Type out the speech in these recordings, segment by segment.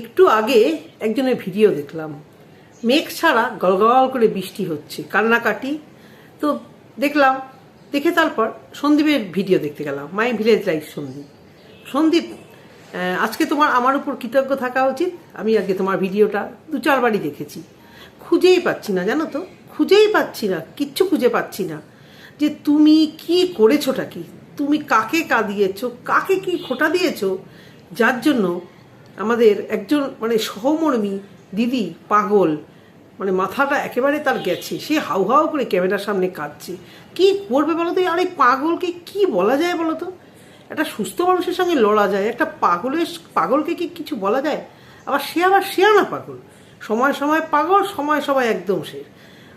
একটু আগে একজনের ভিডিও দেখলাম। মেঘ ছাড়া গলগল করে বৃষ্টি হচ্ছে, কান্নাকাটি। তো দেখলাম, দেখে তারপর সন্দীপের ভিডিও দেখতে গেলাম my village life Sandeep. Sandeep আজকে তোমার, আমার উপর কৃতজ্ঞ থাকা উচিত। আমি আজকে তোমার ভিডিওটা দু চারবারই দেখেছি। খুঁজেই পাচ্ছি না, জানো তো? খুঁজেই পাচ্ছি না, কিচ্ছু খুঁজে পাচ্ছি না। যে তুমি কি করেছোটা কি? তুমি কাকে কাঁদিয়েছো? কাকে কি খোটা দিয়েছ? যার জন্য আমাদের একজন মানে সহমর্মী দিদি পাগল মানে মাথাটা একেবারে তার গেছে। সে হাউ হাউ করে ক্যামেরার সামনে কাঁদছে। কি করবে বলো তো? আরে পাগলকে কি বলা যায় বলো তো? একটা সুস্থ মানুষের সঙ্গে লড়া যায়, একটা পাগলের পাগলকে কি কিছু বলা যায়? আবার সে আবার সে না পাগল। সময় সময় পাগল, সময় সময় একদম সে।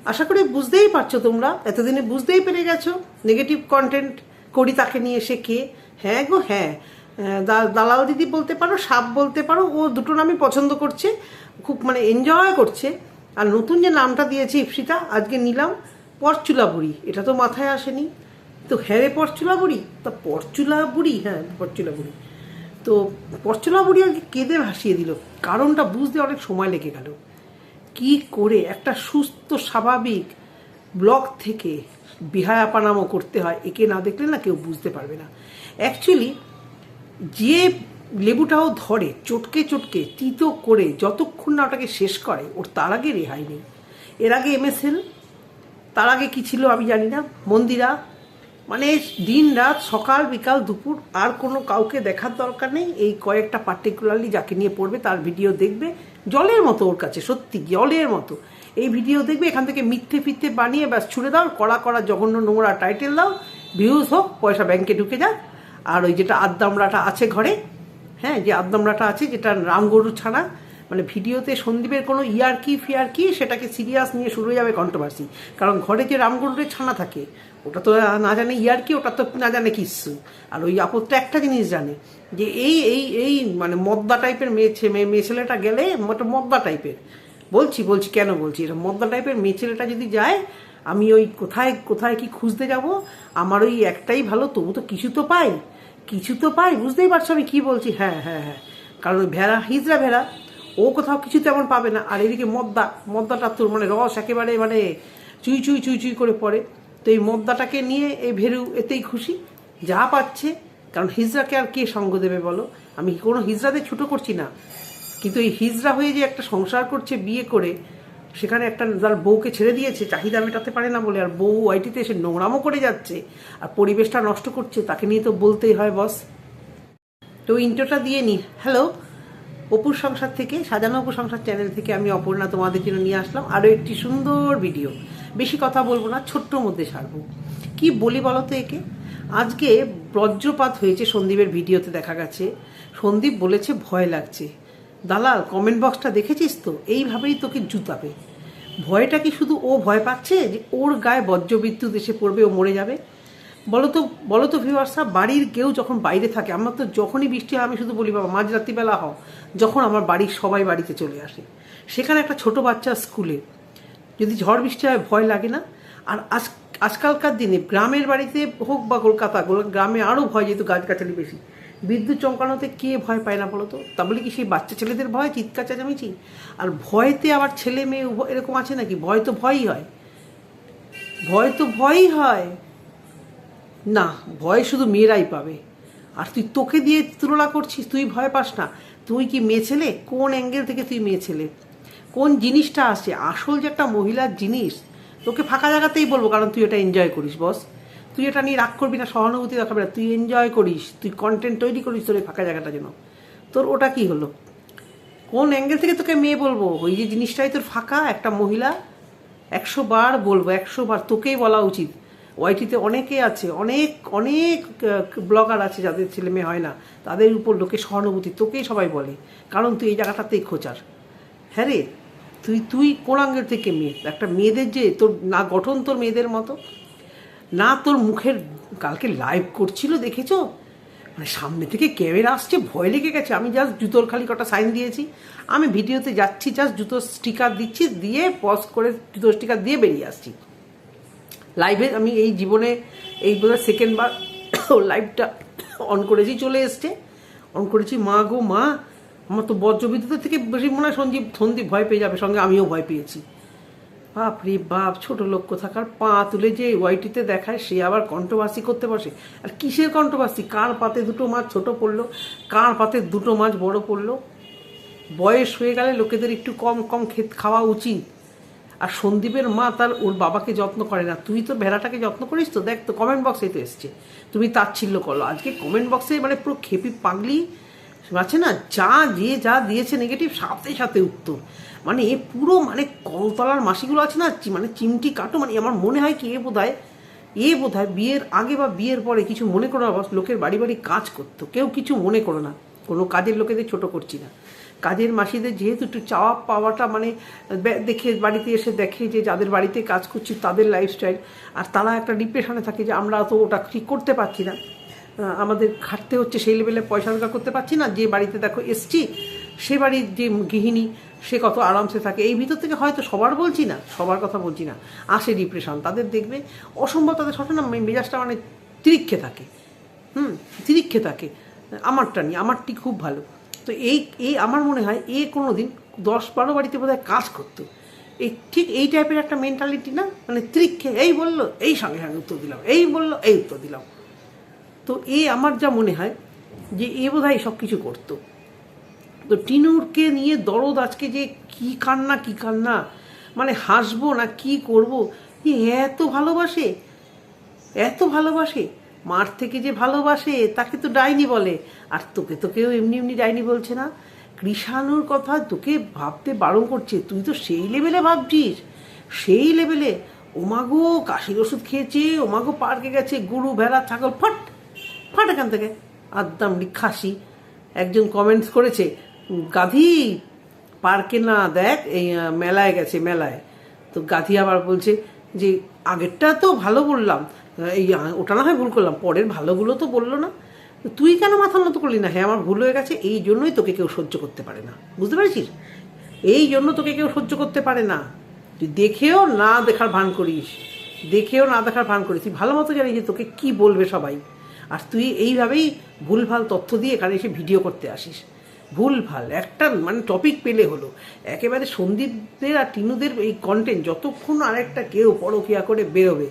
আশা করি বুঝতেই পারছ তোমরা? এতদিনে বুঝতেই পেরে গেছো? নেগেটিভ কন্টেন্ট করি তাকে নিয়ে এসে কে? হ্যাঁ গো হ্যাঁ। দালাল দিদি বলতে পারো, সাপ বলতে পারো, ও দুটো নামই পছন্দ করছে, খুব মানে এনজয় করছে। আর নতুন যে নামটা দিয়েছে ইপসিতা আজকে নিলাম পরচুলা বুড়ি এটা তো মাথায় আসেনি। তো হ্যাঁ রে পরচুলা বুড়ি তা পরচুলা বুড়ি হ্যাঁ পরচুলা বুড়ি তো পরচুলা বুড়ি আজকে কেঁদে ভাসিয়ে দিল। কারণটা বুঝতে অনেক সময় লেগে গেল। কি করে একটা সুস্থ, স্বাভাবিক ব্লক থেকে বিহায়াপানামো করতে হয়, একে না দেখলে না কেউ বুঝতে পারবে না। অ্যাকচুয়ালি যে লেবুটাও ধরে, চটকে চটকে, তিতো করে যতক্ষণ না ওটাকে শেষ করে, ওর তার আগে রেহাই নেই। এর আগে এমএসএল, তার আগে কি ছিল আমি জানি না। মন্দিরা মানে দিন রাত, সকাল, বিকাল, দুপুর, আর কোনো কাউকে দেখার দরকার নেই। এই কয়েকটা পার্টিকুলারলি যাকে নিয়ে পড়বে, তার ভিডিও দেখবে। জলের মতো ওর কাছে, সত্যি, জলের মতো। এই ভিডিও দেখবে, এখান থেকে মিথ্যে ফিথ্যে বানিয়ে ব্যাস ছুড়ে দাও, কড়া কড়া, জঘন্য নোংরা টাইটেল দাও ভিউজ হোক, পয়সা ব্যাংকে ঢুকে যাক। আর ওই যেটা আদ্দামড়াটা আছে ঘরে হ্যাঁ যে আদ্দামড়াটা আছে, যেটা রামগরু ছাড়া মানে ভিডিওতে সন্দীপের কোনো ইয়ারকি ফিয়ারকি, সেটাকে সিরিয়াস নিয়ে শুরু হয়ে যাবে কন্ট্রোভার্সি কারণ ঘরে যে রামগরুরের ছানা থাকে, ওটা তো না জানে ইয়ারকি, ওটা তো না জানে কিচ্ছু। আর ওই আপদটা একটা জিনিস জানে, যে এই এই এই মানে মদ্দা টাইপের মেয়ে মেয়ে ছেলেটা গেলে মোটা মদ্দা টাইপের বলছি বলছি, কেন বলছি? এটা মদ্দা টাইপের মেয়ে ছেলেটা যদি যায় আমি ওই কোথায় কোথায় কি খুঁজতে যাব? আমার ওই একটাই ভালো, তবু তো কিছু তো পাই। কিছু তো পাই, বুঝতেই পারছ আমি কি বলছি? হ্যাঁ হ্যাঁ হ্যাঁ। কারণ ওই ভেড়া, হিজড়া ভেড়া, ও কোথাও কিছু তেমন পাবে না। আর এদিকে মদ্দা, মদ্দাটা তোর মানে রস একেবারে মানে চুই চুই চুই চুই করে পড়ে। তো এই মদ্দাটাকে নিয়ে এই ভেরু এতেই খুশি। যা পাচ্ছে, কারণ হিজড়াকে আর কে সঙ্গ দেবে বলো? আমি কোনো হিজড়াদের ছোটো করছি না। কিন্তু এই হিজড়া হয়ে যে একটা সংসার করছে বিয়ে করে সেখানে একটা তার বউকে ছেড়ে দিয়েছে, চাহিদা মেটাতে পারে না বলে, আর বউ আইটিতে এসে নোংরামও করে যাচ্ছে, আর পরিবেশটা নষ্ট করছে, তাকে নিয়ে তো বলতেই হয়, বস। তো ইন্টারটা দিয়ে নি। হ্যালো অপুর সংসার থেকে, সাজানো অপুর সংসার চ্যানেল থেকে আমি অপর্ণা তোমাদের জন্য নিয়ে আসলাম আরও একটি সুন্দর ভিডিও বেশি কথা বলব না, ছোট্ট মধ্যে সারবো। কি বলি বলো তো একে? আজকে বজ্রপাত হয়েছে সন্দীপের ভিডিওতে দেখা গেছে। সন্দীপ বলেছে ভয় লাগছে। দালাল কমেন্ট বক্সটা দেখেছিস তো? এইভাবেই তোকে জুতাবে। ভয়টা কি শুধু ও ভয় পাচ্ছে যে ওর গায়ে বজ্রবিদ্যুৎ এসে পড়বে, ও মরে যাবে? বলো তো বলো তো ভিউয়ার্সরা বাড়ির কেউ যখন বাইরে থাকে, আমার তো যখনই বৃষ্টি হয়, আমি শুধু বলি, বাবা, মাঝ রাত্রিবেলা হও। যখন আমার বাড়ির সবাই বাড়িতে চলে আসে। সেখানে একটা ছোট বাচ্চা স্কুলে। যদি ঝড় বৃষ্টি হয়, ভয় লাগে না। আর আজ, আজকালকার দিনে গ্রামের বাড়িতে হোক বা কলকাতা, গ্রামে আরও ভয় যেহেতু গাছগাছালি বেশি। বিদ্যুৎ চমকানোতে কে ভয় পায় না বলো তো? বলে কি সেই বাচ্চা ছেলেদের ভয়, চিৎকার চেঁচামেচি? আর ভয়তে আবার ছেলে মেয়ে এরকম আছে নাকি? ভয় তো ভয়ই হয়। ভয় তো ভয়ই হয়। না, ভয় শুধু মেয়েরাই পাবে। আর তুই তোকে দিয়ে তুলনা করছিস, তুই ভয় পাস না। তুই কি মেয়ে ছেলে? কোন অ্যাঙ্গেল থেকে তুই মেয়ে ছেলে? কোন জিনিসটা আসে? আসল যে একটা মহিলার জিনিস, তোকে ফাঁকা জায়গাতেই বলব, কারণ তুই এটা এনজয় করিস বস তুই এটা নিয়ে রাগ করবি না, সহানুভূতি দেখাবি না, তুই এনজয় করিস, তুই কন্টেন্ট তৈরি করিস তোর এই ফাঁকা জায়গাটা যেন তোর ওটা কি হলো? কোন অ্যাঙ্গেল থেকে তোকে মেয়ে বলব? ওই যে জিনিসটাই তোর ফাঁকা, একটা মহিলা, একশো বার বলব, একশো বার তোকেই বলা উচিত। ওয়াইটিতে অনেকে আছে, অনেক অনেক ব্লগার আছে যাদের ছেলে মেয়ে হয় না, তাদের উপর লোকে সহানুভূতি, তোকেই সবাই বলে, কারণ তুই এই জায়গাটাতেই খোঁচার। হ্যাঁ রে? তুই তুই কোন থেকে মেয়ে? একটা মেয়েদের যে তোর না গঠন তোর মেয়েদের মতো না তোর মুখের কালকে লাইভ করছিল দেখেছ? মানে সামনে থেকে ক্যামেরা আসছে, ভয় লেগে গেছে। আমি জাস্ট জুতোর খালি কটা সাইন দিয়েছি। আমি ভিডিওতে যাচ্ছি জাস্ট জুতোর স্টিকার দিচ্ছি, দিয়ে পজ করে জুতোর স্টিকার দিয়ে বেরিয়ে আসছি। লাইভে আমি এই জীবনে এই বোধহয় সেকেন্ড বার লাইভটা অন করেছি, চলে এসছে। অন করেছি, মা গো, মা। আমার তো বজ্রবিদ্যুতের থেকে বেশি মনে হয় সঞ্জীব, সন্দীপ ভয় পেয়ে যাবে, সঙ্গে আমিও ভয় পেয়েছি। বাপ রে বাপ, ছোট লোক কোথাকার পা তুলে যে ওয়াইটিতে দেখায়, সে আবার কন্ট্রোভার্সি করতে বসে। আর কিসের কন্ট্রোভার্সি কার পাতে দুটো মাছ ছোট পড়ল? কার পাতে দুটো মাছ বড় পড়ল? বয়স হয়ে গেলে লোকেদের একটু কম কম খেত খাওয়া উচিত। আর সন্দীপের মা তার ওর বাবাকে যত্ন করে না। তুই তো ভেড়াটাকে যত্ন করিস তো? দেখ তো কমেন্ট বক্সে তো এসছে। তুমি তাচ্ছিল্য করল। আজকে কমেন্ট বক্সে মানে পুরো খেপি পাগলি আছে না? যা, যে যা দিয়েছে নেগেটিভ সাথে সাথে উত্তর। মানে পুরো মানে কলতলার মাসিগুলো আছে না মানে চিমটি কাটো মানে আমার মনে হয় কি এ বোধ হয় এ বোধ হয় বিয়ের আগে বা বিয়ের পরে কিছু মনে করো না লোকের বাড়ি বাড়ি কাজ করতো, কেউ কিছু মনে করো না। কোনো কাজের লোকেদের ছোট করছি না। কাজের মাসিদের যেহেতু একটু চাওয়া পাওয়াটা মানে দেখে বাড়িতে এসে দেখে যে যাদের বাড়িতে কাজ করছি তাদের লাইফস্টাইল আর তারা একটা ডিপ্রেশনে থাকে যে আমরা তো ওটা ঠিক করতে পারছি না। আমাদের খাটতে হচ্ছে সেই লেভেলে পয়সা রোজগার করতে পারছি না। যে বাড়িতে দেখো এসছি, সে বাড়ির যে গৃহিণী সে কত আরামসে থাকে। এই ভিতর থেকে হয়তো সবার বলছি না, সবার কথা বলছি না। আসে ডিপ্রেশন তাদের দেখবে অসম্ভব তাদের সঠিক না মেজাজটা মানে তিরিক্ষে থাকে। হুম, তিরিক্ষে থাকে। আমারটা নিয়ে, আমারটি খুব ভালো। তো এই এই আমার মনে হয় এ কোনো দিন দশ বারো বাড়িতে বোধহয় কাজ করতো। এই ঠিক এই টাইপের একটা মেন্টালিটি না মানে ত্রিক্ষে, এই বলল, এই সঙ্গে সঙ্গে উত্তর দিলাম, এই বলল, এই উত্তর দিলাম। তো এ আমার যা মনে হয় যে এ বোধ বোধহয় সব কিছু করতো। তো টিনুরকে নিয়ে দরদ আজকে যে কি কান্না কি কান্না? মানে হাসবো না, কি করব? এ এত ভালোবাসে এত ভালোবাসে। মার থেকে যে ভালোবাসে, তাকে তো ডাইনি বলে। আর তোকে তো কেউ এমনি এমনি ডাইনি বলছে না। কৃষাণুর কথা তোকে ভাবতে বারণ করছে। তুই তো সেই লেভেলে ভাবছিস। সেই লেভেলে। ওমাগো, কাশির ওষুধ খেয়েছে, ওমাগো পার্কে গেছে, গরু, ভেড়া, ছাগল, ফট, ফাট এখান থেকে। আদাম খাসি একজন কমেন্টস করেছে গাধি পার্কে না দেখ, এই মেলায় গেছে, মেলায়। তো গাধি আবার বলছে যে, আগেরটা তো ভালো বললাম। এই ওটা না হয় ভুল করলাম, পরের ভালোগুলো তো বলল না। তুই কেন মাথা নত করলি না? হ্যাঁ আমার ভুল হয়ে গেছে, এই জন্যই তোকে কেউ সহ্য করতে পারে না। বুঝতে পেরেছিস? এই জন্য তোকে কেউ সহ্য করতে পারে না। তুই দেখেও না দেখার ভান করিস, দেখেও না দেখার ভান করিস। তুই ভালো মতো জানিস যে তোকে কি বলবে সবাই। আর তুই এইভাবেই ভুলভাল তথ্য দিয়ে এখানে এসে ভিডিও করতে আসিস। ভুলভাল, একটা মানে টপিক পেলে হলো। একেবারে সন্দীপদের আর টিনুদের এই কন্টেন্ট যতক্ষণ আরেকটা কেউ পরকিয়া করে বেরোবে,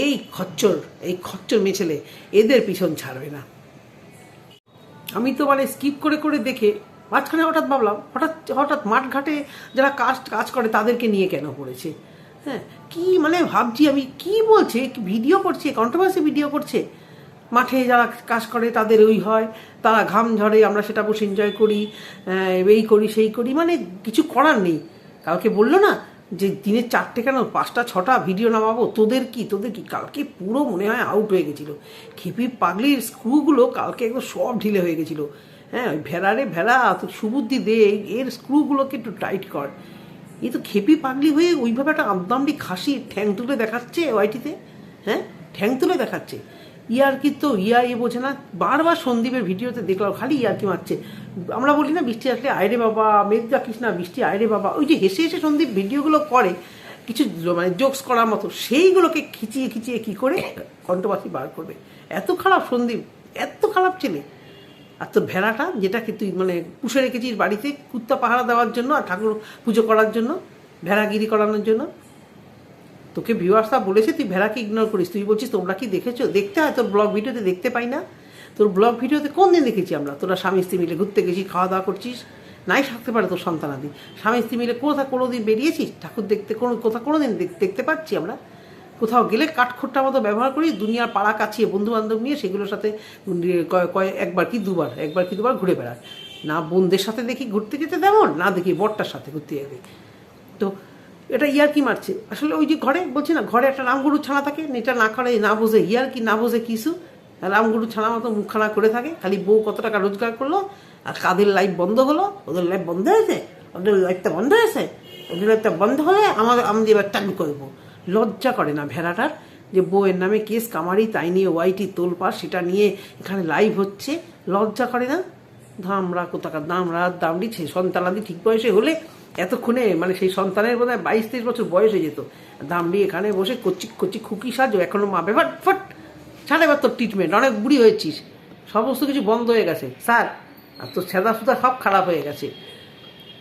এই খচ্চর এই খচ্চর মেছেলে এদের পিছন ছাড়বে না। আমি তো মানে স্কিপ করে করে দেখে মাঝখানে হঠাৎ ভাবলাম, হঠাৎ হঠাৎ মাঠঘাটে যারা কাজ কাজ করে তাদেরকে নিয়ে কেন পড়েছে? হ্যাঁ কি মানে ভাবছি আমি, কি বলছে? ভিডিও করছে? কন্ট্রোভার্সি ভিডিও করছে? মাঠে যারা কাজ করে তাদের ওই হয়, তারা ঘাম ঝরে, আমরা সেটা বসে এনজয় করি এই করি, সেই করি মানে কিছু করার নেই। কালকে বলল না যে দিনের চারটে কেন, পাঁচটা, ছটা ভিডিও নামাবো? তোদের কি তোদের কি? কালকে পুরো মনে হয় আউট হয়ে গেছিল। খেপি পাগলির স্ক্রুগুলো কালকে একদম সব ঢিলে হয়ে গেছিল। হ্যাঁ ওই ভেড়া রে ভেড়া তো সুবুদ্ধি দে, এর স্ক্রুগুলোকে একটু টাইট কর। এই তো খেপি পাগলি হয়ে ওইভাবে একটা আমদামড়ি খাসি ঠ্যাং তুলে দেখাচ্ছে ওয়াইটিতে হ্যাঁ ঠ্যাং তুলে দেখাচ্ছে। ইয়ারকি তো, ইয়া এ বোঝে না? বারবার সন্দীপের ভিডিওতে দেখলাম, খালি ইয়ারকি মারছে। আমরা বলি না, বৃষ্টি আসলে আয়রে বাবা মেঘ ডাকিস না বৃষ্টি আয়রে বাবা। ওই যে হেসে হেসে সন্দীপ ভিডিওগুলো করে, কিছু মানে জোকস করার মতো, সেইগুলোকে খিচিয়ে খিচিয়ে কি করে? কণ্ঠবাসী বার করবে। এত খারাপ সন্দীপ, এত খারাপ ছেলে। আর তোর ভেড়াটা, যেটাকে তুই মানে পুষে রেখেছিস বাড়িতে, কুত্তা পাহারা দেওয়ার জন্য আর ঠাকুর পুজো করার জন্য, ভেড়াগিরি করানোর জন্য তোকে ভিউয়ার্সরা বলেছে, তুই ভেড়াকে ইগনোর করিস। তুই বলছিস, তোমরা কি দেখেছ? দেখতে হয়, তোর ব্লগ ভিডিওতে দেখতে পাই না। তোর ব্লগ ভিডিওতে কোন দিন দেখেছি আমরা? তোরা স্বামী স্ত্রী মিলে ঘুরতে গেছিস খাওয়া দাওয়া করছিস? নাই থাকতে পারে তোর সন্তানাদি। স্বামী স্ত্রী মিলে কোথা কোনো দিন বেরিয়েছিস? ঠাকুর দেখতে কোনো, কোথা কোনো দিন দেখতে পাচ্ছি আমরা। কোথাও গেলে কাঠখোট্টা মতো ব্যবহার করি দুনিয়ার পাড়া কাছিয়ে বন্ধু বান্ধব নিয়ে সেগুলোর সাথে কয় একবার কি দুবার, একবার কি দুবার ঘুরে বেড়ায় না বোনদের সাথে দেখি ঘুরতে যেতে তেমন, না দেখি বরটার সাথে ঘুরতে যেতে। তো এটা ইয়ার কি মারছে? আসলে ওই যে ঘরে, বলছি না, ঘরে একটা রামগরু ছানা থাকে, এটা না করে, না বোঝে ইয়ার কি, না বোঝে কিছু। রামগরু ছানা মতো মুখখানা করে থাকে, খালি বউ কত টাকা রোজগার করল, আর কাদের লাইফ বন্ধ হলো? ওদের লাইফ বন্ধ হয়েছে? ওদের লাইফটা বন্ধ হয়েছে? ওদের লাইফটা বন্ধ হলে আমাদের, আমি এবার চাকরি করব। লজ্জা করে না ভেড়াটার, যে বউয়ের নামে কেস কামারি, তাই নিয়ে ওয়াইটি তোলপার সেটা নিয়ে এখানে লাইভ হচ্ছে। লজ্জা করে না? ধামরা কোথাকার দামরা দামড়ি সন্তানাদি ঠিক বয়সে হলে এতক্ষণে মানে সেই সন্তানের বোধ হয় বাইশ তেইশ বছর বয়স হয়ে যেত। দামড়ি এখানে বসে কচি কচি খুকি সাজো। এখনও মা বেফাট ফট ছাড় এবার তোর ট্রিটমেন্ট অনেক বুড়ি হয়েছিস। সমস্ত কিছু বন্ধ হয়ে গেছে। স্যার, আর তোর সাদা সুদা সব খারাপ হয়ে গেছে।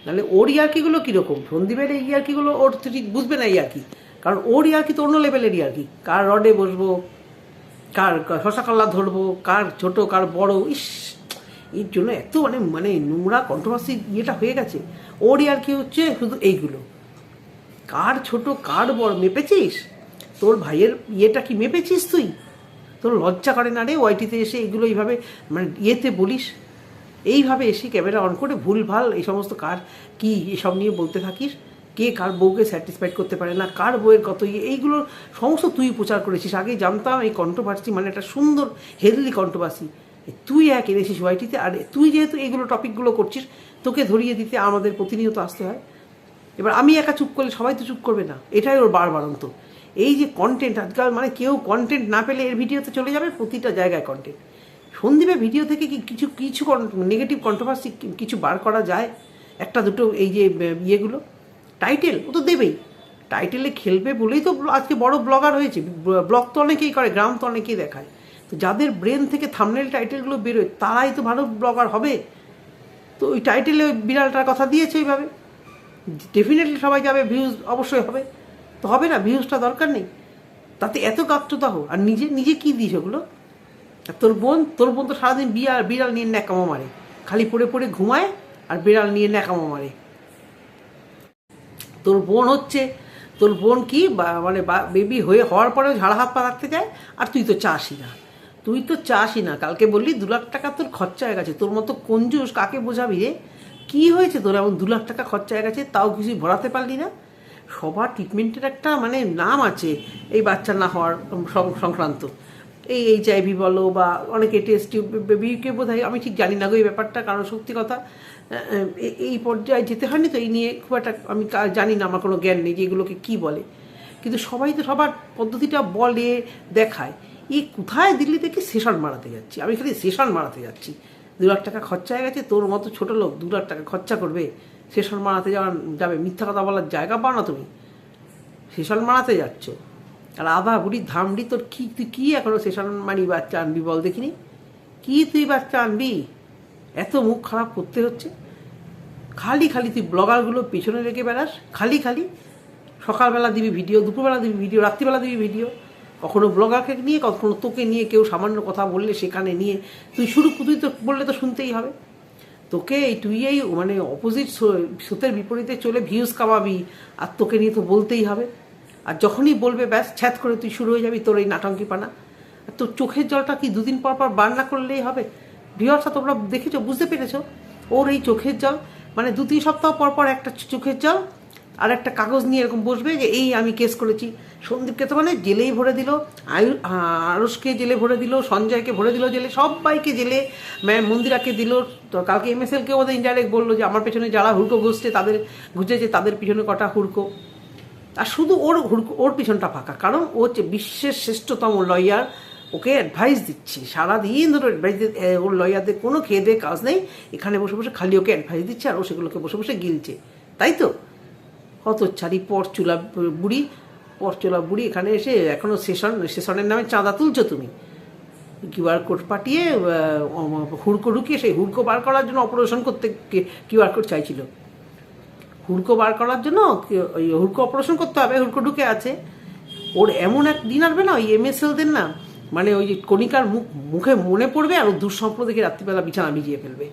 নাহলে ওর ইয়ার্কিগুলো কীরকম? সন্দীপের এই ইয়ার্কিগুলো ওর তো ঠিক বুঝবে না ইয়ার্কি। কারণ ওর ইয়ার্কি তো অন্য লেভেলের ইয়ার্কি। কার রডে বসবো? কার শশা কল্লা ধরবো? কার ছোট, কার বড়? ইস! এর জন্য এত মানে মানে নোংরা কন্ট্রোভার্সি ইয়েটা হয়ে গেছে। ওর ইয়ার্কি হচ্ছে? শুধু এইগুলো। কার ছোট, কার বড়, মেপেছিস? তোর ভাইয়ের ইয়েটা কি মেপেছিস তুই? তোর লজ্জা করে না রে ওয়াইটিতে এসে এগুলো এইভাবে মানে ইয়েতে বলিস? এইভাবে এসে ক্যামেরা অন করে ভুল ভালো এই সমস্ত কার কি এসব নিয়ে বলতে থাকিস? কে কার বউকে স্যাটিসফাইড করতে পারে না? কার বউয়ের কত ইয়ে? এইগুলো সমস্ত তুই প্রচার করেছিস। আগে জানতাম এই কন্ট্রোভার্সি মানে একটা সুন্দর হেলদি কন্ট্রোভার্সি তুই এক এনেছিস ওয়াইটিতে আর তুই যেহেতু এইগুলো টপিকগুলো করছিস, তোকে ধরিয়ে দিতে আমাদের প্রতিনিয়ত আসতে হয়। এবার আমি একা চুপ করলে সবাই তো চুপ করবে না। এটাই ওর বারবারন্ত এই যে কন্টেন্ট আজকাল মানে কেউ কন্টেন্ট না পেলে এর ভিডিওতে চলে যাবে প্রতিটা জায়গায় কন্টেন্ট সন্দীপের ভিডিও থেকে কি কিছু কিছু নেগেটিভ কন্ট্রোভার্সি কিছু বার করা যায়? একটা দুটো এই যে ইয়েগুলো। টাইটেল ও তো দেবেই। টাইটেলে খেলবে বলেই তো আজকে বড় ব্লগার হয়েছে। ব্লগ তো অনেকেই করে, গ্রাম তো অনেকেই দেখায়। তো যাদের ব্রেন থেকে থামনেল টাইটেলগুলো বেরোয়, তারাই তো ভালো ব্লগার হবে। তো ওই টাইটেলে ওই বিড়ালটার কথা দিয়েছে ওইভাবে। ডেফিনেটলি সবাই যাবে ভিউজ অবশ্যই হবে। তো হবে না ভিউজটা দরকার নেই। তাতে এত গাত্রদাহ আর নিজে নিজে কি দিস ওগুলো? তোর বোন তোর বোন তো সারাদিন বিড়াল বিড়াল নিয়ে ন্যাকামো মারে। খালি পড়ে পড়ে ঘুমায় আর বিড়াল নিয়ে ন্যাকামো মারে। তোর বোন হচ্ছে, তোর বোন কি মানে বেবি হয়ে, হওয়ার পরেও ঝাড়া হাত পা রাখতে যায় আর তুই তো চাসই না। তুই তো চাসই না। কালকে বললি দু লাখ টাকা তোর খরচা হয়ে গেছে। তোর মতো কঞ্জুস কাকে বোঝাবি রে? কি হয়েছে তোর? এমন দু লাখ টাকা খরচা হয়ে গেছে, তাও কিছু ভরাতে পারলি না? সবার ট্রিটমেন্টের একটা মানে নাম আছে, এই বাচ্চা না হওয়ার সংক্রান্ত। এই এইচ আইভি বলো বা অনেকে টেস্ট বেবিকে বোধ হয় আমি ঠিক জানি না গো এই ব্যাপারটা কারণ সত্যি কথা। এই পর্যায়ে যেতে হয়নি তো, এই নিয়ে খুব একটা আমি জানি না, আমার কোনো জ্ঞান নেই যে এগুলোকে কী বলে। কিন্তু সবাই তো সবার পদ্ধতিটা বলে, দেখায়। এই কোথায় দিল্লি থেকে সেশন মারাতে যাচ্ছি? আমি খালি সেশন মারাতে যাচ্ছি। দু লাখ টাকা খরচা হয়ে গেছে, তোর মতো ছোট লোক দু লাখ টাকা খরচা করবে। সেশন মারাতে যাওয়ার, যাবে, মিথ্যা কথা বলার জায়গা পাও না তুমি। সেশন মারাতে যাচ্ছ। আর আধা বুড়ি ধামড়ি, তোর কি, তুই কী এখনও সেশন মানি বাচ্চা আনবি বল দেখিনি? কি তুই বাচ্চা আনবি? এত মুখ খারাপ করতে হচ্ছে। খালি খালি তুই ব্লগারগুলো পেছনে রেখে বেড়াস। খালি খালি সকালবেলা দিবি ভিডিও, দুপুরবেলা দিবি ভিডিও, রাত্রিবেলা দিবি ভিডিও। কখনো ব্লগারকে নিয়ে, কখনো তোকে নিয়ে, কেউ সামান্য কথা বললে সেখানে নিয়ে, তুই শুরু, তুই তো বললে তো শুনতেই হবে। তোকে এই তুই এই মানে অপোজিট স্রোতের বিপরীতে চলে ভিউজ কামাবি, আর তোকে নিয়ে তো বলতেই হবে। আর যখনই বলবে, ব্যাস ছ্যাত করে তুই শুরু হয়ে যাবি তোর এই নাটঙ্কি পানা আর তোর চোখের জলটা কি দুদিন পর পর বার না করলেই হবে? ভিউয়ার্সটা তোমরা দেখেছ, বুঝতে পেরেছ? ওর এই চোখের জল মানে দু তিন সপ্তাহ পর পর একটা চোখের জল, আর একটা কাগজ নিয়ে এরকম বসবে যে, এই আমি কেস করেছি। সন্দীপকে তো মানে জেলেই ভরে দিল, আয়ু আরসকে জেলে ভরে দিল, সঞ্জয়কে ভরে দিল জেলে, সবাইকে জেলে, ম্যাম মন্দিরাকে দিল, তো কালকে এম এস এলকে ওদের ইনডাইরেক্ট বলল যে আমার পেছনে যারা হুড়কো ঘুষছে, তাদের ঘুষেছে, তাদের পিছনে কটা হুড়কো। আর শুধু ওর হুড়কো, ওর পিছনটা ফাঁকা, কারণ ও হচ্ছে বিশ্বের শ্রেষ্ঠতম লয়ার ওকে অ্যাডভাইস দিচ্ছে, সারাদিন ধরে অ্যাডভাইস ওর লয়ারদের কোনো খেয়ে কাজ নেই, এখানে বসে বসে খালি ওকে অ্যাডভাইস দিচ্ছে আর ও সেগুলোকে বসে বসে গিলছে, তাই তো? হতচ্ছাড়ি পরচুলা বুড়ি পরচুলা বুড়ি এখানে এসে এখনও সেশন, সেশনের নামে চাঁদা তুলছো তুমি। কিউআর কোড পাঠিয়ে হুড়কো ঢুকিয়ে সেই হুড়কো বার করার জন্য অপারেশন করতে কিউআর কোড চাইছিল। হুড়কো বার করার জন্য ওই হুড়কো অপারেশন করতে হবে, হুড়কো ঢুকে আছে। ওর এমন এক দিন আসবে না, ওই এমএসএলদের না মানে ওই কণিকার মুখ, মুখে মনে পড়বে আর দুঃস্বপ্ন দেখে রাত্রিবেলা বিছানা ভিজিয়ে ফেলবে।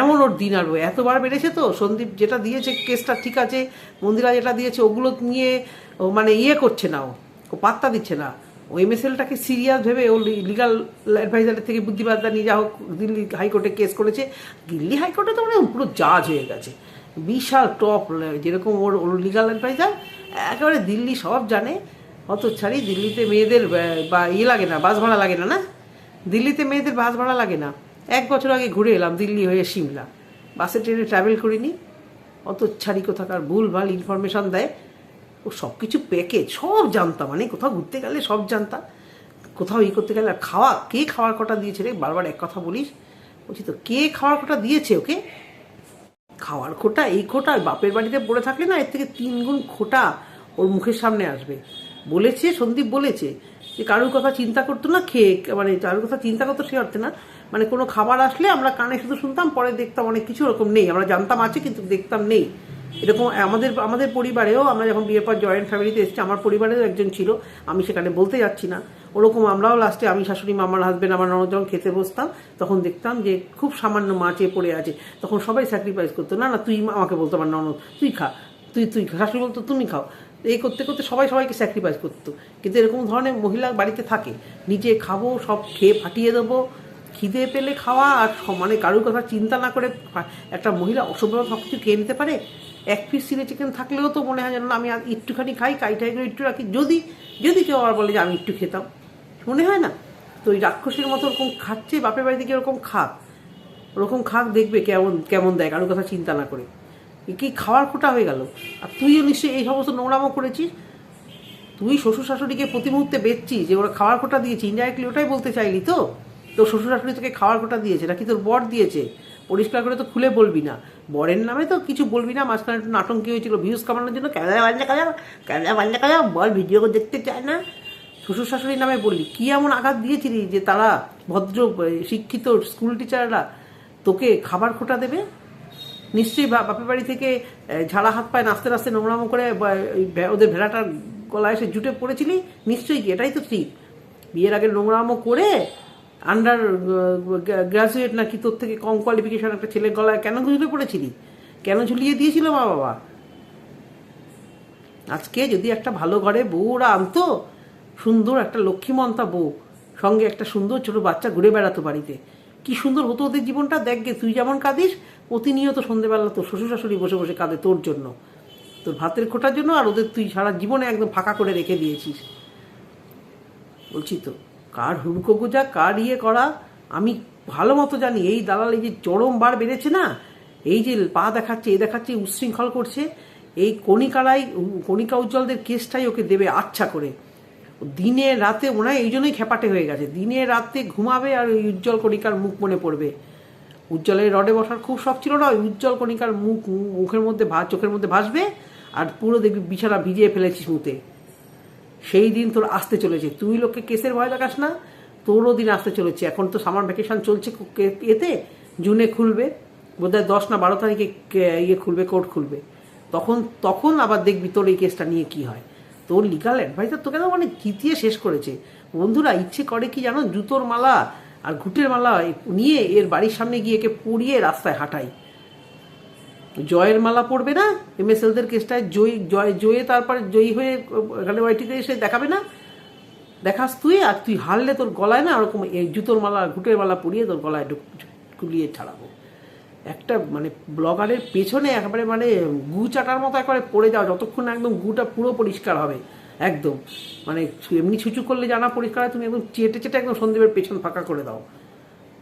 এমন ওর দিন আসবে। এতবার বেড়েছে তো, সন্দীপ যেটা দিয়েছে, কেসটা ঠিক আছে, মন্দিরা যেটা দিয়েছে, ওগুলো নিয়ে ও মানে ইয়ে করছে না ও। ও পাত্তা দিচ্ছে না। ও এমএসএলটাকে সিরিয়াস ভেবে ও লিগাল অ্যাডভাইজারের থেকে বুদ্ধিবাদা নিয়ে যা হোক, দিল্লি হাইকোর্টে কেস করেছে। দিল্লি হাইকোর্টে তো মানে পুরো জাজ হয়ে গেছে। বিশাল টপ যেরকম ওর ওর লিগাল অ্যাডভাইজার একেবারে দিল্লি সব জানে। অত ছাড়ি দিল্লিতে মেয়েদের বা ইয়ে লাগে না বাস ভাড়া লাগে না না? দিল্লিতে মেয়েদের বাস ভাড়া লাগে না। এক বছর আগে ঘুরে এলাম দিল্লি হয়ে সিমলা। বাসে ট্রেনে ট্রাভেল করিনি। অত ছাড়ি কোথাকার ভুল ভালো ইনফরমেশন দেয়। ও সব কিছু প্যাকেজ সব জানতাম। মানে কোথাও ঘুরতে গেলে সব জানতাম। কোথাও ই করতে গেলে আর খাওয়া, কে খাওয়ার কটা দিয়েছে রে? বারবার এক কথা বলিস। বলছি তো, কে খাওয়ার কটা দিয়েছে ওকে? খাওয়ার খোটা, এই খোটা বাপের বাড়িতে পড়ে থাকলে না এর থেকে তিন গুণ খোটা ওর মুখের সামনে আসবে। বলেছে, সন্দীপ বলেছে যে, কারোর কথা চিন্তা করতো না, খেয়ে মানে কারোর কথা চিন্তা করতো সে অর্থে না। মানে কোনো খাবার আসলে আমরা কানে শুধু শুনতাম, পরে দেখতাম অনেক কিছু ওরকম নেই। আমরা জানতাম আছে, কিন্তু দেখতাম নেই। এরকম আমাদের আমাদের পরিবারেও আমরা যখন বিয়ের পর জয়েন্ট ফ্যামিলিতে এসেছি আমার পরিবারেও একজন ছিল আমি সেখানে বলতে যাচ্ছি না। ওরকম আমরাও লাস্টে আমি শাশুড়ি মা, আমার হাজবেন্ড আমার ননদ যখন খেতে বসতাম তখন দেখতাম যে খুব সামান্য মাছে পড়ে আছে। তখন সবাই স্যাক্রিফাইস করতো না না তুই আমাকে বলতো আমার ননদ তুই খা তুই তুই শাশুড়ি বলতো তুমি খাও। এই করতে করতে সবাই সবাইকে স্যাক্রিফাইস করতো। কিন্তু এরকম ধরনের মহিলা বাড়িতে থাকে নিজে খাব সব খেয়ে ফাটিয়ে দেবো খিদে পেলে খাওয়া আর মানে কারোর কথা চিন্তা না করে একটা মহিলা অসভ্যভাবে সব কিছু খেয়ে নিতে পারে এক পিস চিলি চিকেন থাকলেও তো মনে হয় যেন আমি একটুখানি খাই, কাইটাই করে একটু রাখি। যদি যদি কেউ আবার বলে যে আমি একটু খেতাম, মনে হয় না? তো ওই রাক্ষসের মতো ওরকম খাচ্ছে, বাপের বাড়ি থেকে ওরকম খাক। ওরকম খাক, দেখবে কেমন কেমন দেয়, কারোর কথা চিন্তা না করে। কি খাওয়ার খোটা হয়ে গেল? আর তুইও নিশ্চয়ই এই সমস্ত নোংরামো করেছিস? তুই শ্বশুর শাশুড়িকে প্রতি মুহূর্তে বেচছিস যে ওরা খাওয়ার খোটা দিয়েছে। ইনডাইরেক্টলি ওটাই বলতে চাইলি তো? তোর শ্বশুর শাশুড়ি তোকে খাওয়ার খোটা দিয়েছে, নাকি তোর বর দিয়েছে? পরিষ্কার করে তো খুলে বলবি না। বরের নামে তো কিছু বলবি না, মাঝখানে একটু নাটঙ্কি হয়েছিল ভিউজ কামানোর জন্য, ক্যামেরা বাঞ্জা কাজা, ক্যামেরা বাঞ্জা কাজা, বল ভিডিও দেখতে চায় না। শ্বশুর শাশুড়ির নামে বললি, কি এমন আঘাত দিয়েছিলি যে তারা ভদ্র শিক্ষিত স্কুল টিচাররা তোকে খাবার খোটা দেবে? নিশ্চয়ই বাপের বাড়ি থেকে ঝাড়া হাত পায়ে নাচতে নাচতে নোংরামো করে ওদের ভেড়াটার গলায় এসে জুটে পড়েছিলি? নিশ্চয়ই কি? এটাই তো ঠিক। বিয়ের আগে নোংরামো করে আন্ডার গ্রাজুয়েট নাকি তোর থেকে কম কোয়ালিফিকেশন একটা ছেলের গলায় কেন ঝুলে পড়েছিলি? কেন ঝুলিয়ে দিয়েছিল মা বাবা? আজকে যদি একটা ভালো ঘরে বউরা আনতো, সুন্দর একটা লক্ষ্মীমন্তা বউ, সঙ্গে একটা সুন্দর ছোট বাচ্চা ঘুরে বেড়াতো বাড়িতে, কি সুন্দর হতো ওদের জীবনটা? দেখ গে, তুই যেমন কাঁদিস, প্রতিনিয়ত সন্ধেবেলা তোর শ্বশুর শাশুড়ি বসে বসে কাঁদে তোর জন্য। তোর ভাতের খোটার জন্য আর ওদের তুই সারা জীবনে একদম ফাঁকা করে রেখে দিয়েছিস। বলছি তো। কার হুড়কো গোজা, কার ইয়ে করা, আমি ভালো মতো জানি, এই দালাল এই যে চরম বার বেড়েছে না, এই যে পা দেখাচ্ছে, এ দেখাচ্ছে উচ্ছৃঙ্খল করছে, এই কণিকারাই, কণিকা উজ্জ্বলদের কেসটাই ওকে দেবে আচ্ছা করে। দিনে রাতে ওনায় এই জন্যই খেপাটে হয়ে গেছে, দিনে রাতে ঘুমাবে আর ওই উজ্জ্বল কণিকার মুখ মনে পড়বে। উজ্জ্বলের রডে বসার খুব শখ ছিল না, ওই উজ্জ্বল কণিকার মুখ, মুখের মধ্যে ভা, চোখের মধ্যে ভাসবে আর পুরো দেখবি বিছানা ভিজিয়ে ফেলেছিস মুতে সেই দিন তোর আসতে চলেছে। তুই লোককে কেসের ভয় দেখাস না, তোরও দিন আসতে চলেছে। এখন তো সামার ভ্যাকেশন চলছে এতে, জুনে খুলবে, বোধহয় দশ না বারো তারিখে ইয়ে খুলবে কোর্ট খুলবে। তখন তখন আবার দেখবি তোর এই কেসটা নিয়ে কি হয়। তোর লিগাল অ্যাডভাইজার তোকে তো মানে জিতিয়ে শেষ করেছে। বন্ধুরা, ইচ্ছে করে কি জানো? জুতোর মালা আর ঘুটের মালা নিয়ে এর বাড়ির সামনে গিয়ে একে পরিয়ে রাস্তায় হাঁটাই। জয়ের মালা পড়বে না এমএসএলদের কেসটায় জয়ী, জয়, জয়ে তারপরে জয়ী হয়ে, এখানে ওয়াইটিতে এসে দেখাবে না। দেখাস তুই, আর তুই হারলে তোর গলায় না ওরকম এই জুতোর মালা, ঘুটের মালা পরিয়ে তোর গলায় কুলিয়ে ছাড়াবো। একটা মানে ব্লগারের পেছনে একেবারে মানে গু চাটার মতো একবারে পড়ে যাও যতক্ষণ একদম গুটা পুরো পরিষ্কার হবে, একদম। মানে এমনি ছুচু করলে জানা পরিষ্কার তুমি একদম চেটে চেটে একদম সন্দীপের পেছন ফাঁকা করে দাও।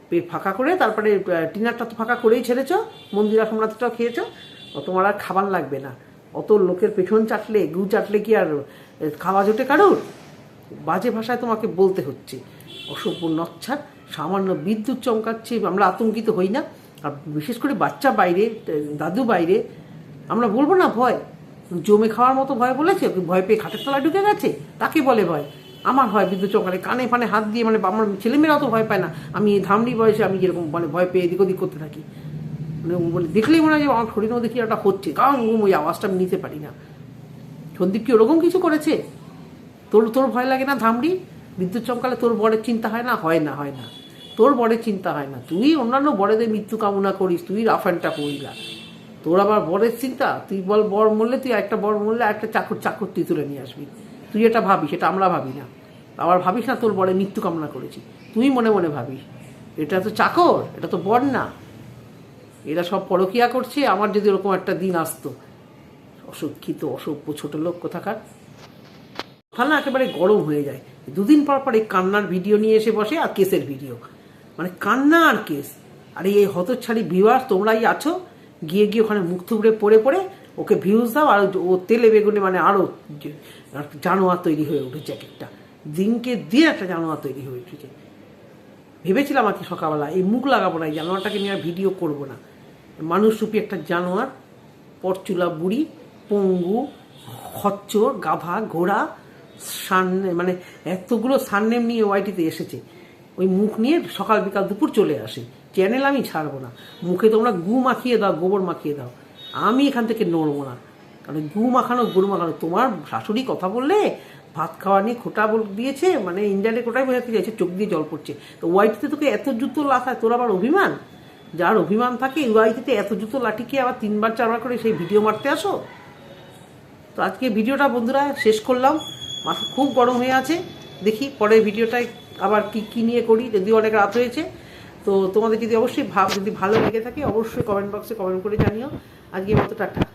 পে- ফাঁকা করে, তারপরে টিনারটা তো ফাঁকা করেই ছেড়েছো, মন্দিরা সম্রাটটাও খেয়েছো তোমার আর খাবার লাগবে না। অত লোকের পেছন চাটলে, গু চাটলে কি আর খাওয়া জোটে কারুর? বাজে ভাষায় তোমাকে বলতে হচ্ছে। অসভ্য নচ্ছার সামান্য বিদ্যুৎ চমকাচ্ছে, আমরা আতঙ্কিত হই না। আর বিশেষ করে বাচ্চা বাইরে দাদু বাইরে, আমরা বলব না ভয়। জমে খাওয়ার মতো ভয় বলেছে, ভয় পেয়ে খাটের তলায় ঢুকে গেছে, তাকে বলে ভয়। আমার হয় বিদ্যুৎ চমকালে কানে ফানে হাত দিয়ে মানে আমার ছেলেমেয়েরা তো ভয় পায় না। আমি এই ধামড়ি বয়সে আমি যেরকম মানে ভয় পেয়ে এদিক ওদিক করতে থাকি। মানে বলে, দেখলেই মনে হয় যে, আমার শরীরের মধ্যে কি একটা হচ্ছে? কারণ ওই আওয়াজটা আমি নিতে পারি না। সন্দীপ কি ওরকম কিছু করেছে? তোর তোর ভয় লাগে না ধামড়ি? বিদ্যুৎ চমকালে তোর বরের চিন্তা হয় না? হয় না হয় না। তোর বরের চিন্তা হয় না। তুই অন্যান্য বড়দের মৃত্যু কামনা করিস, তুই রাফ অ্যান্ড মহিলা তোর আবার বরের চিন্তা? তুই বল, বর মরলে তুই একটা বর মরলে একটা চাকর চাকর তুই তুলে নিয়ে আসবি। তুই এটা ভাবিস, এটা আমরা ভাবি না। আবার ভাবিস না তোর বরের মৃত্যু কামনা করেছি। তুই মনে মনে ভাবিস, এটা তো চাকর, এটা তো বর না এরা সব পরকিয়া করছে, আমার যদি ওরকম একটা দিন আসতো। অশিক্ষিত, অসভ্য, ছোট লোক কোথাকার? মাথা না একেবারে গরম হয়ে যায়। দুদিন পর পর এই কান্নার ভিডিও নিয়ে এসে বসে আর কেসের ভিডিও। মানে কান্না আর কেস। আর এই হতচ্ছাড়ি ভিউয়ার, তোমরাই আছো? গিয়ে গিয়ে ওখানে মুখ থুবড়ে পড়ে পড়ে ওকে ভিউজ দাও, আর ও তেলে বেগুনে মানে আরও জানোয়ার তৈরি হয়ে উঠেছে এক একটা। দিনকে দিয়ে একটা জানোয়ার তৈরি হয়ে উঠেছে। ভেবেছিলাম আজকে সকালবেলা, এই মুখ লাগাবো না, এই জানোয়ারটাকে নিয়ে আর ভিডিও করব না। মানুষ রূপী একটা জানোয়ার, পরচুলা বুড়ি, পঙ্গু, খচ্চর, গাভা, ঘোড়া সান মানে এতগুলো সাননেম নিয়ে ওয়াইটিতে এসেছে। ওই মুখ নিয়ে সকাল বিকাল দুপুর চলে আসে। চ্যানেল আমি ছাড়বো না। মুখে তোমরা গু মাখিয়ে দাও, গোবর মাখিয়ে দাও। আমি এখান থেকে নড়বো না। কারণ গু মাখানো গরু মাখানো তোমার শাশুড়ি কথা বললে ভাত খাওয়া নিয়ে খোটা বল দিয়েছে মানে ইন্ডিয়ানের কোটাই বোঝাতে চাইছে, চোখ দিয়ে জল পড়ছে। তো ওয়াইটিতে তোকে এত জুতো লাথায়, তোর আবার অভিমান? যার অভিমান থাকে ওয়াইটিতে এত জুতো লাঠিকে আবার তিনবার, চারবার করে সেই ভিডিও মারতে আসো? তো আজকে ভিডিওটা বন্ধুরা শেষ করলাম। মাথা খুব গরম হয়ে আছে। দেখি পরের ভিডিওটায় আবার কি কি নিয়ে করি যদি অনেক রাত হয়েছে। তো তোমাদের যদি অবশ্যই ভাব যদি ভালো লেগে থাকে, অবশ্যই কমেন্ট বক্সে কমেন্ট করে জানিও। আজকে মতো টাটা।